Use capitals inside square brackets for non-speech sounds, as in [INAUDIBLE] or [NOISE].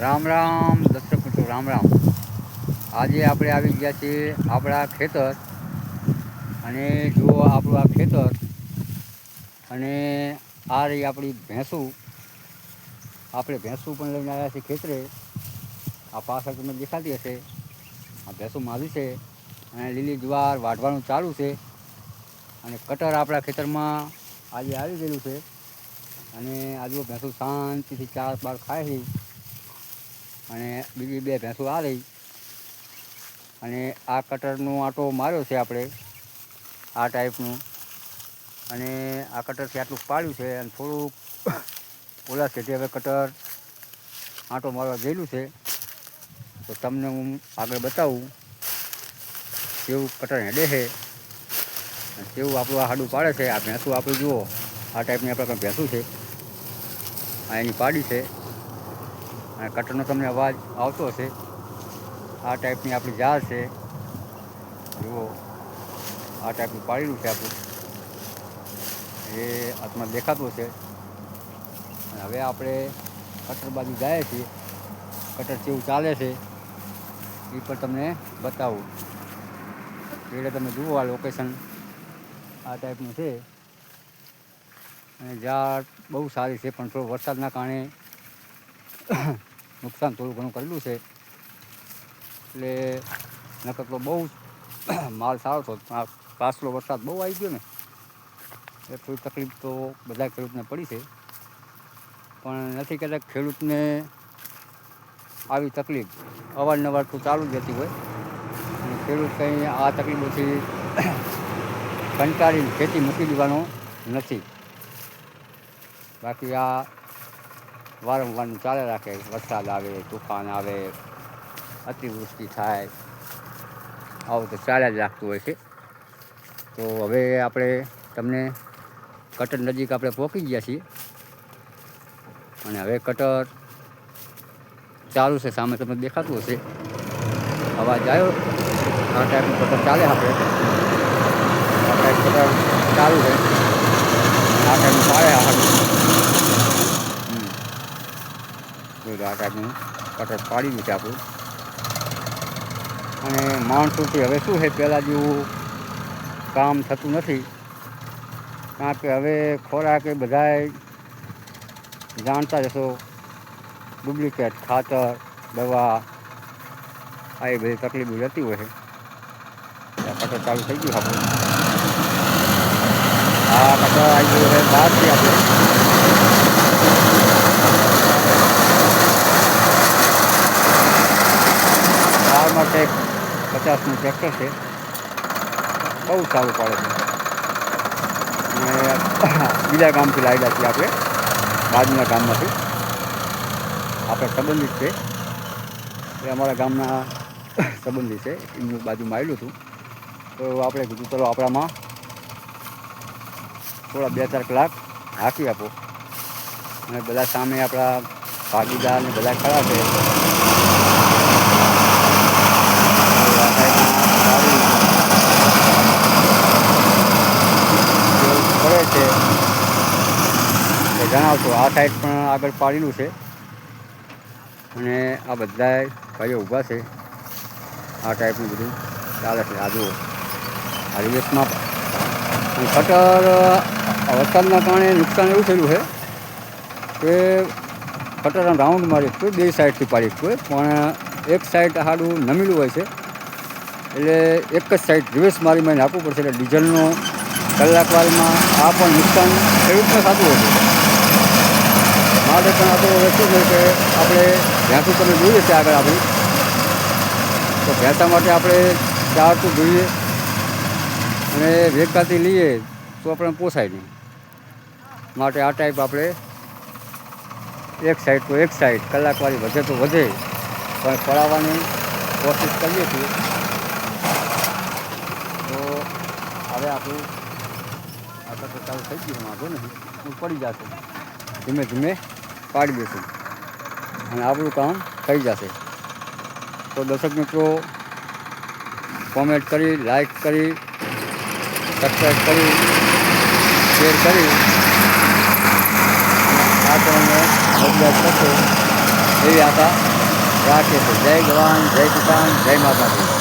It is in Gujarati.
રામ રામ, દર્શક મિત્રો, રામ રામ. આજે આપણે આવી ગયા છીએ આપણા ખેતર. અને જુઓ આપણું આ ખેતર. અને આ રહી આપણી ભેંસું. આપણે ભેંસું પણ લઈને આવ્યા છીએ ખેતરે. આ પાછળ તમને દેખાતી હશે. આ ભેંસું મારી છે. અને લીલી જુવાર વાઢવાનું ચાલુ છે. અને કટર આપણા ખેતરમાં આજે આવી ગયેલું છે. અને આજુ ભેંસું શાંતિથી ચાર બાર ખાય છે. અને બીજી બે ભેંસો આ રહી. અને આ કટરનો આટો માર્યો છે આપણે, આ ટાઈપનું. અને આ કટરથી આટલું પાડ્યું છે અને થોડુંક ઓલા છે હવે કટર આંટો મારવા ગયેલું છે. તો તમને હું આગળ બતાવું કેવું કટર હેડે છે અને કેવું આપણું આ હાડું પાડે છે. આ ભેંસું આપણે જુઓ, આ ટાઈપની આપણે ભેંસું છે. આ એની પાડી છે. અને કટરનો તમને અવાજ આવતો હશે. આ ટાઈપની આપણી જાળ છે. જુઓ, આ ટાઈપનું પાડેલું છે આપણું. એ હાથમાં દેખાતું હશે. અને હવે આપણે કટર બાજુ જાય છીએ. કટર કેવું ચાલે છે. એ પણ તમને બતાવું. એટલે તમે જુઓ આ લોકેશન આ ટાઈપનું છે. અને ઝાડ બહુ સારી છે, પણ થોડો વરસાદના કારણે નુકસાન થોડું ઘણું કરેલું છે. એટલે નકર તો બહુ [CLEARS THROAT] માલ સારો હતો પાછલો વરસાદ બહુ આવી ગયો ને એ થોડી તકલીફ તો બધા ખેડૂતને પડી છે. પણ નથી કહેતા ખેડૂતને આવી તકલીફ અવારનવાર તો ચાલુ જ રહેતી હોય. અને ખેડૂત કંઈ આ તકલીફોથી [CLEARS THROAT] કંટાળીને ખેતી મૂકી દેવાનો નથી. બાકી આ વારંવાર ચાલે રાખે, વરસાદ આવે, તુફાન આવે, અતિવૃષ્ટિ થાય, આવું તો ચાલ્યા જ રાખતું હોય છે. તો હવે આપણે તમને કટર નજીક આપણે પહોંચી ગયા છીએ. અને હવે કટર ચાલુ છે, સામે તમને દેખાતું હશે. અવાજ આવ્યો? આ ટાઈપનું કટર ચાલે આપણે. આ ટાઈપ કટર ચાલુ છે. આ ટાઈપનું ચાલે આપણું હમ. ટાઈપનું કટર પાડી દીધું આપણું અને માણસોથી હવે શું છે? પહેલાં જેવું કામ થતું નથી. કારણ કે હવે ખોરાક એ બધાય જાણતા જશો ડુપ્લિકેટ, ખાતર, દવા, આ એ બધી તકલીફો જતી હોય છે. કટર ચાલુ થઈ ગયું આપણું. આ કટર આવી ગયું છે બહારથી આપણે. બહારમાં કંઈક પચાસનું ટ્રેક્ટર છે. બહુ સારું પડે છે. અને બીજા ગામથી લાવેલા છીએ આપણે, બાજુના ગામમાંથી. આપણે સંબંધિત છે. એ અમારા ગામના સંબંધી છે. એમનું બાજુમાં આવેલું હતું તો આપણે કીધું, ચલો આપણામાં થોડા બે ચાર કલાક હાંકી આપો. અને બધા સામે આપણા ભાગીદાર ને બધા ખરા છે તો આ ટાઈપના સારું જેવું કરે છે. જણાવશો, આ સાઈડ પણ આગળ પાડેલું છે. અને આ બધા ભાઈઓ ઊભા છે. આ ટાઈપનું બધું ચાલે છે. આ જુઓ. આ રિવેસમાં આ વરસાદના કારણે નુકસાન એવું થયેલું છે કે કટર રાઉન્ડ મારી કોઈ બે સાઈડથી પાડી કોઈ પણ એક સાઈડ હાડું નમેલું હોય છે. એટલે એક જ સાઈડ રિવેશ મારી મારી નાખવું પડશે. એટલે ડીઝલનો કલાકવારમાં આ પણ નુકસાન ખેડૂતને થતું હતું માટે પણ આ તો હવે છે કે આપણે ભેંસું તમે જોઈએ છે આગળ આપણી, તો ભેંસા માટે આપણે ચાર જોઈએ અને વેકાતી લઈએ તો આપણે પોસાય નહીં. માટે આ ટાઈપ આપણે એક સાઈડ તો એક સાઈડ કલાકવાળી વધે તો વધે, પણ પડાવવાની કોશિશ કરીએ છીએ. તો હવે આપણું આ તો ચાલુ થઈ ગયું, વાંધો નહીં. હું પડી જશે. ધીમે ધીમે પાડી દઈશું. અને આપણું કામ થઈ જશે. તો દર્શક મિત્રો કોમેન્ટ કરી લાઈક કરી સબસ્ક્રાઈબ કરી શેર કરી. આ તમને મદદ થશે એવી આશા રાખે છે જય જવાન, જય કિસાન, જય માતાજી.